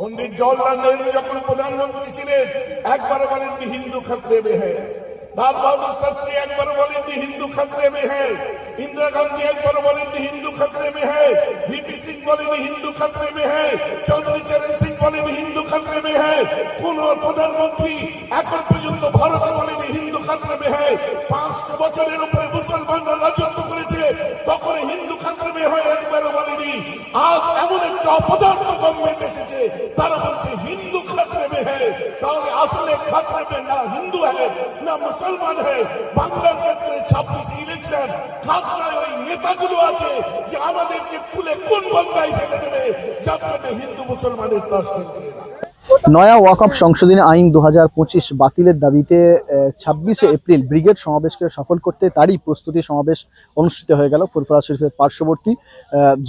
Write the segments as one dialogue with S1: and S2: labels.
S1: পন্ডিত জওয়াহরলাল নেহরু যখন প্রধানমন্ত্রী ছিলেন একবার বলেননি হিন্দু খতরে হ্যায় লাল বাহাদুর শাস্ত্রী একবার বলেননি হিন্দু খতরে মে হ্যায় ইন্দিরা গান্ধী একবার বলেননি হিন্দু খতরে মে হ্যায় ভিপি সিং বলেনি হিন্দু খতরে মে হ্যায় চৌধুরী চরণ সিং বলেনি হিন্দু খতরে মে হ্যায় কোন প্রধানমন্ত্রী এখন পর্যন্ত ভারতে বলেনি হিন্দু খতরে মে হ্যায় পাঁচশো বছরের উপরে মুসলমানরা রাজত্ব করেছে তখন হিন্দু খতরে মে হয় একবারও বলেনি আজ এমন একটা অপদার্থ গভর্নমেন্ট এসেছে তারা বলছে, হিন্দু খাতরে মে হ্যাঁ তাহলে আসলে খাতরে মে না হিন্দু হ্যাঁ না মুসলমান হ্যাঁ বাংলার ক্ষেত্রে ছাব্বিশ ইলেকশন খাতরায় ওই নেতাগুলো আছে যে আমাদেরকে তুলে কোন বন্ধায় ফেলে দেবে? যার জন্য হিন্দু মুসলমানের তাস করছে না
S2: নয়া ওয়াকফ সংশোধনী আইন দু হাজার পঁচিশ বাতিলের দাবিতে ছাব্বিশে এপ্রিল ব্রিগেড সমাবেশকে সফল করতে তারই প্রস্তুতি সমাবেশ অনুষ্ঠিত হয়ে গেল ফুরফুরা শরীফের পার্শ্ববর্তী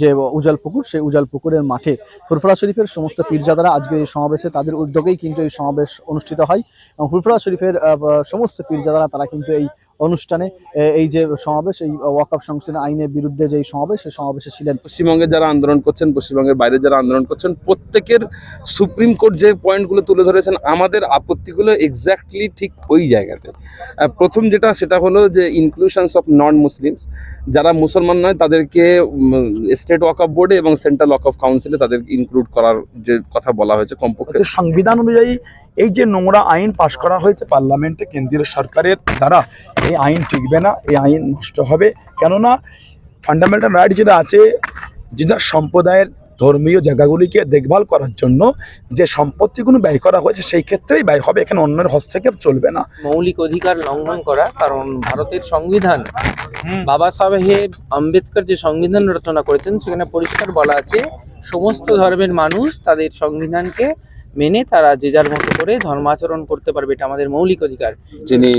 S2: যে উজাল পুকুর, সেই উজাল পুকুরের মাঠে। ফুরফুরা শরীফের সমস্ত পীরজাদারা আজকে এই সমাবেশে তাদের উদ্যোগেই কিন্তু এই সমাবেশ অনুষ্ঠিত হয় এবং ফুরফুরা শরীফের সমস্ত পীরজাদারা, তারা কিন্তু এই অনুষ্ঠানে এই যে সমাবেশ এই ওয়াকফ সংশোধনী আইনের বিরুদ্ধে যে সমাবেশ সেই সমাবেশে ছিলেন।
S3: পশ্চিমবঙ্গে যারা আন্দোলন করছেন পশ্চিমবঙ্গের বাইরে যারা আন্দোলন করছেন প্রত্যেকের সুপ্রিম কোর্ট যে পয়েন্টগুলো তুলে ধরেছেন আমাদের আপত্তিগুলো এক্স্যাক্টলি ঠিক ওই জায়গাতে। প্রথম যেটা সেটা হলো যে ইনক্লুশনস অফ নন মুসলিমস যারা মুসলমান নয় তাদেরকে স্টেট ওয়াক অফ বোর্ডে এবং সেন্ট্রাল ওয়াক অফ কাউন্সিলে তাদের ইনক্লুড করার যে কথা বলা হয়েছে কমপক্ষে।
S4: সংবিধান অনুযায়ী এই যে নোংরা আইন পাশ করা হয়েছে পার্লামেন্টে কেন্দ্রীয় সরকারের দ্বারা এই আইন টিকবে না এই আইন নষ্ট হবে। কেননা ফান্ডামেন্টাল রাইট যেটা আছে যেটা সম্প্রদায়ের ধর্মীয় জায়গাগুলিকে দেখভাল করার জন্য যে সম্পত্তিগুলো ব্যয় করা হয়েছে সেই ক্ষেত্রেই ব্যয় হবে। এখানে অন্যের হস্তক্ষেপ চলবে না।
S5: মৌলিক অধিকার লঙ্ঘন করা কারণ ভারতের সংবিধান বাবা সাহেব আম্বেদকর যে সংবিধান রচনা করেছেন সেখানে পরিষ্কার বলা আছে সমস্ত ধর্মের মানুষ তাদের সংবিধানকে মেনে তারা যে যার মতো করে ধর্মাচরণ করতে পারবে, এটা আমাদের মৌলিক অধিকার।
S3: যিনি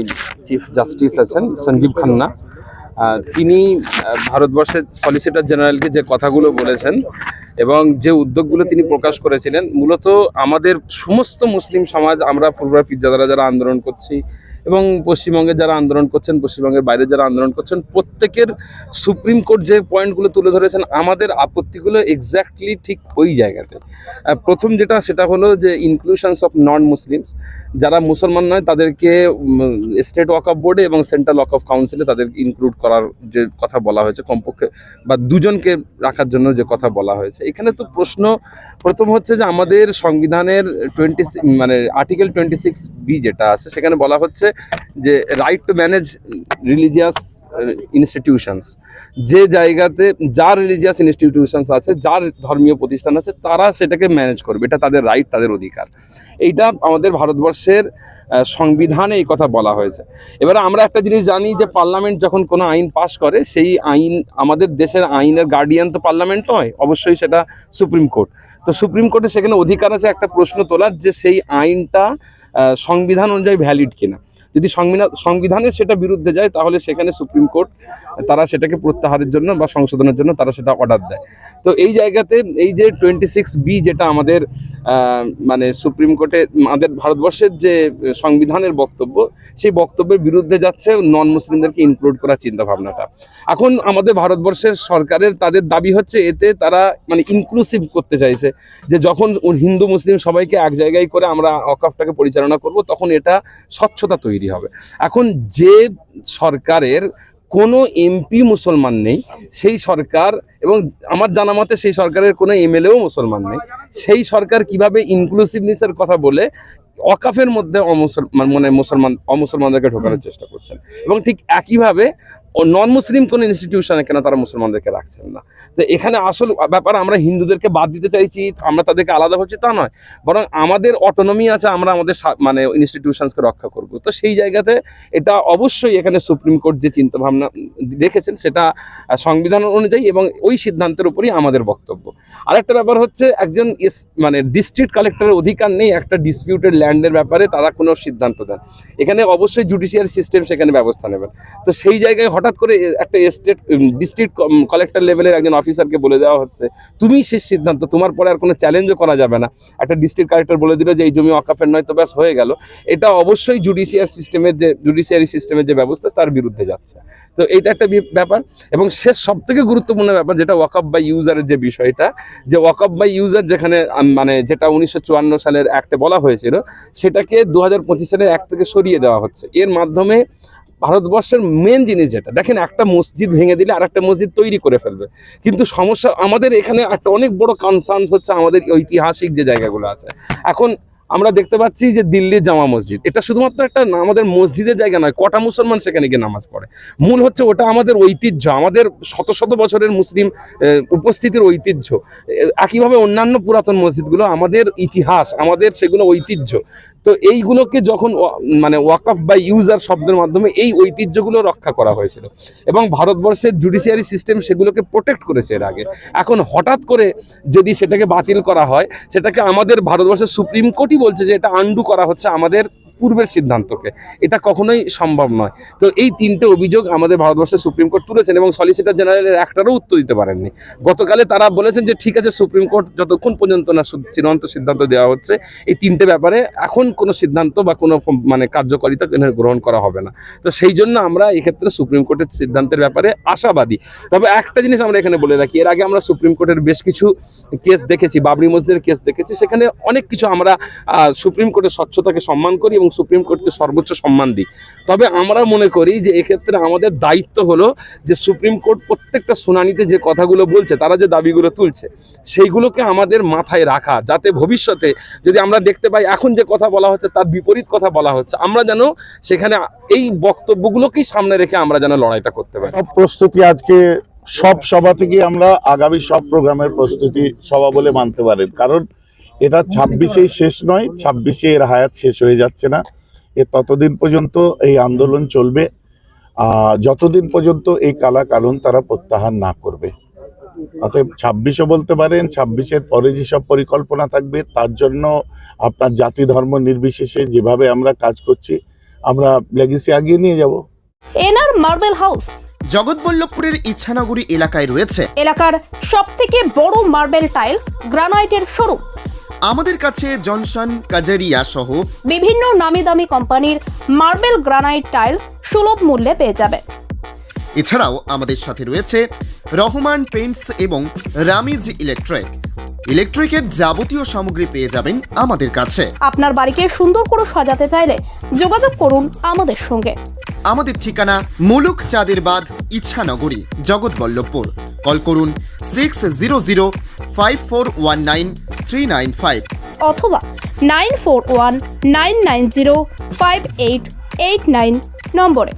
S3: চিফ জাস্টিস আছেন, সঞ্জীব খান্না তিনি ভারতবর্ষের সলিসিটর জেনারেলকে যে কথাগুলো বলেছেন এবং যে উদ্যোগগুলো তিনি প্রকাশ করেছিলেন, মূলত আমাদের সমস্ত মুসলিম সমাজ, আমরা ফুলবরা পিজ্জাদারা যারা আন্দোলন করছি এবং পশ্চিমবঙ্গে যারা আন্দোলন করছেন, পশ্চিমবঙ্গের বাইরে যারা আন্দোলন করছেন, প্রত্যেকের সুপ্রিম কোর্ট যে পয়েন্টগুলো তুলে ধরেছেন, আমাদের আপত্তিগুলো এক্স্যাক্টলি ঠিক ওই জায়গাতে। প্রথম যেটা, সেটা হলো যে ইনক্লুশনস অফ নন মুসলিমস যারা মুসলমান নয়, তাদেরকে স্টেট ওয়াক অফ বোর্ডে এবং সেন্ট্রাল ওয়াক অফ কাউন্সিলে তাদের ইনক্লুড করার যে কথা বলা হয়েছে, কমপক্ষে বা দুজনকে রাখার জন্য যে কথা বলা হয়েছে। এখানে তো প্রশ্ন, প্রথম হচ্ছে যে আমাদের সংবিধানের টোয়েন্টি মানে আর্টিকেল টোয়েন্টি সিক্স বি যেটা আছে, সেখানে বলা হচ্ছে যে right to manage religious institutions যে জায়গাতে যার রিলিজিয়াস ইনস্টিটিউশনস আছে, যার ধর্মীয় প্রতিষ্ঠান আছে, তারা সেটাকে ম্যানেজ করবে। এটা তাদের রাইট তাদের অধিকার। এইটা আমাদের ভারতবর্ষের সংবিধানে এই কথা বলা হয়েছে। এবারে আমরা একটা জিনিস জানি যে পার্লামেন্ট যখন কোনো আইন পাশ করে, সেই আইন, আমাদের দেশের আইনের গার্ডিয়ান তো পার্লামেন্ট নয়, অবশ্যই সেটা সুপ্রিম কোর্ট। তো সুপ্রিম কোর্টে সেখানে অধিকার আছে একটা প্রশ্ন তোলার যে সেই আইনটা সংবিধান অনুযায়ী ভ্যালিড কিনা। যদি সংবিধান সংবিধানের সেটা বিরুদ্ধে যায়, তাহলে সেখানে সুপ্রিম কোর্ট, তারা সেটাকে প্রত্যাহারের জন্য বা সংশোধনের জন্য তারা সেটা অর্ডার দেয়। তো এই জায়গাতে এই যে টোয়েন্টি সিক্স বি যেটা আমাদের মানে সুপ্রিম কোর্টে আমাদের ভারতবর্ষের যে সংবিধানের বক্তব্য, সেই বক্তব্যের বিরুদ্ধে যাচ্ছে নন মুসলিমদেরকে ইনক্লুড করার চিন্তা ভাবনাটা এখন আমাদের ভারতবর্ষের সরকারের তাদের দাবি হচ্ছে এতে তারা মানে ইনক্লুসিভ করতে চাইছে, যে যখন হিন্দু, মুসলিম সবাইকে এক জায়গায় করে আমরা অকাফটাকে পরিচালনা করব, তখন এটা স্বচ্ছতা তৈরি হবে। এখন যে সরকারের কোনো এমপি মুসলমান নেই, সেই সরকার এবং আমার জানা মতে সেই সরকারের কোনো এমএলএও মুসলমান নেই। সেই সরকার কীভাবে ইনক্লুসিভনেসের কথা বলে অকাফের মধ্যে অমুসলমান মানে মুসলমান, অমুসলমানদেরকে ঢোকানোর চেষ্টা করছেন। এবং ঠিক একইভাবে নন মুসলিম কোনো ইনস্টিটিউশনে কেন তারা মুসলমানদেরকে রাখছেন না? তো এখানে আসল ব্যাপার আমরা হিন্দুদেরকে বাদ দিতে চাইছি, আমরা তাদেরকে আলাদা ভাবছি তা নয়। বরং আমাদের অটোনমি আছে, আমরা আমাদের মানে ইনস্টিটিউশনসকে রক্ষা করব। তো সেই জায়গাতে এটা অবশ্যই এখানে সুপ্রিম কোর্ট যে চিন্তা ভাবনা রেখেছেন সেটা সংবিধান অনুযায়ী এবং ওই সিদ্ধান্তের উপরই আমাদের বক্তব্য। আরেকটা ব্যাপার হচ্ছে, একজন মানে ডিস্ট্রিক্ট কালেক্টরের অধিকার নেই একটা ডিসপিউটেড ল্যান্ডের ব্যাপারে, তারা কোনো সিদ্ধান্ত দেন। এখানে অবশ্যই জুডিশিয়াল সিস্টেম সেখানে ব্যবস্থা নেবেন। তো সেই জায়গায় হঠাৎ করে একটা স্টেট ডিস্ট্রিক্ট কালেক্টর লেভেলের একজন অফিসারকে বলে দেওয়া হচ্ছে, তুমি শেষ সিদ্ধান্ত, তোমার পরে আর কোনো চ্যালেঞ্জও করা যাবে না। একটা ডিস্ট্রিক্ট কালেক্টর বলে দিল যে, এই জমি অকাফের নয়, তো ব্যাস হয়ে গেল। এটা অবশ্যই জুডিশিয়ার সিস্টেমের যে জুডিশিয়ারি সিস্টেমের যে ব্যবস্থা, তার বিরুদ্ধে যাচ্ছে। তো এটা একটা ব্যাপার। এবং শেষ সব থেকে গুরুত্বপূর্ণ ব্যাপার, যেটা ওয়াকআপ বাই ইউজারের যে বিষয়টা, যে ওয়াকআপ বাই ইউজার যেখানে মানে যেটা উনিশশো চুয়ান্ন সালের অ্যাক্টে বলা হয়েছিল, সেটাকে দু হাজার পঁচিশ সালের অ্যাক্ট থেকে সরিয়ে দেওয়া হচ্ছে। এর মাধ্যমে ভারতবর্ষের মেন জিনিস যেটা, দেখেন একটা মসজিদ ভেঙে দিলে আর একটা মসজিদ তৈরি করে ফেলবে। কিন্তু সমস্যা আমাদের এখানে একটা অনেক বড় কনসার্ন হচ্ছে আমাদের ঐতিহাসিক যে জায়গাগুলো আছে। এখন আমরা দেখতে পাচ্ছি যে দিল্লির জামা মসজিদ। এটা শুধুমাত্র একটা আমাদের মসজিদের জায়গা নয়, কটা মুসলমান সেখানে গিয়ে নামাজ পড়ে। মূল হচ্ছে ওটা আমাদের ঐতিহ্য, আমাদের শত শত বছরের মুসলিম উপস্থিতির ঐতিহ্য। একইভাবে অন্যান্য পুরাতন মসজিদগুলো আমাদের ইতিহাস, আমাদের সেগুলো ঐতিহ্য। তো এইগুলোকে যখন মানে ওয়াকফ বা ইউজার শব্দের মাধ্যমে এই ঐতিহ্যগুলো রক্ষা করা হয়েছিল। এবং ভারতবর্ষের জুডিশিয়ারি সিস্টেম সেগুলোকে প্রোটেক্ট করেছে এর আগে। এখন হঠাৎ করে যদি সেটাকে বাতিল করা হয়, সেটাকে আমাদের ভারতবর্ষের সুপ্রিম কোর্টই বলছে যে এটা আন্ডু করা হচ্ছে আমাদের পূর্বের সিদ্ধান্তকে। এটা কখনোই সম্ভব নয়। তো এই তিনটে অভিযোগ আমাদের ভারতবর্ষের সুপ্রিম কোর্ট তুলেছেন এবং সলিসিটর জেনারেলের একটারও উত্তর দিতে পারেননি। গতকালে তারা বলেছেন যে, ঠিক আছে, সুপ্রিম কোর্ট যতক্ষণ পর্যন্ত না চূড়ান্ত সিদ্ধান্ত দেওয়া হচ্ছে, এই তিনটে ব্যাপারে এখন কোনো সিদ্ধান্ত বা কোনো মানে কার্যকারিতা গ্রহণ করা হবে না। তো সেই জন্য আমরা এক্ষেত্রে সুপ্রিম কোর্টের সিদ্ধান্তের ব্যাপারে আশাবাদী। তবে একটা জিনিস আমরা এখানে বলে রাখি, এর আগে আমরা সুপ্রিম কোর্টের বেশ কিছু কেস দেখেছি, বাবরি মসজিদের কেস দেখেছি। সেখানে অনেক কিছু আমরা সুপ্রিম কোর্টের স্বচ্ছতাকে সম্মান করি এবং সুপ্রিম কোর্টকে সর্বোচ্চ সম্মান দিই। তবে আমরা মনে করি যে এক্ষেত্রে আমাদের দায়িত্ব হলো যে সুপ্রিম কোর্ট প্রত্যেকটা শুনানিতে যে কথাগুলো বলছে, তারা যে দাবিগুলো তুলছে, সেইগুলোকে আমাদের মাথায় রাখা, যাতে ভবিষ্যতে যদি আমরা দেখতে পাই এখন যে কথা বলা হচ্ছে, তার বিপরীত কথা বলা হচ্ছে, আমরা যেন সেখানে এই বক্তব্যগুলোকেই সামনে রেখে আমরা যেন লড়াইটা করতে পারি।
S6: সব প্রস্তুতি আজকে, সব সভা থেকে আমরা আগামী সব প্রোগ্রামের প্রস্তুতি সভা বলে মানতে পারেন। কারণ এটা ছাব্বিশেই শেষ নয় ছাব্বিশে এর হায়াত শেষ হয়ে যাচ্ছে না। এ ততদিন পর্যন্ত এই আন্দোলন চলবে। যতদিন পর্যন্ত এই কালা কানুন তারা প্রত্যাহার না করবে। অতএব ছাব্বিশও বলতে পারেন ছাব্বিশের পরে যেসব পরিকল্পনা থাকবে তার জন্য আপনার জাতি ধর্ম নির্বিশেষে যেভাবে আমরা কাজ করছি আমরা লেগেসি আগিয়ে নিয়ে যাব।
S7: NR marble house.
S8: জগৎবল্লভপুরের ইচ্ছানগরী এলাকায় রয়েছে।
S7: এলাকার সব থেকে বড় মার্বেল টাইলস গ্রানাইটের শোরুম।
S8: আমাদের কাছে জনসন কাজারিয়া সহ
S7: বিভিন্ন নামি দামি কোম্পানির মার্বেল গ্রানাইট টাইলস সুলভ মূল্যে পেয়ে যাবে।
S8: এছাড়াও আমাদের সাথে রয়েছে রহমান পেইন্টস এবং রামিজ ইলেকট্রিক। ইলেকট্রিকের যাবতীয় সামগ্রী পেয়ে যাবেন আমাদের কাছে।
S7: আপনার বাড়িকে সুন্দর করে সাজাতে চাইলে যোগাযোগ করুন আমাদের সঙ্গে।
S8: আমাদের ঠিকানা মুলুক চাঁদের বাদ ইচ্ছানগরী জগৎবল্লভপুর। কল করুন six zero zero five four one nine three nine five
S7: অথবা nine four one nine nine zero five eight eight nine নম্বরে।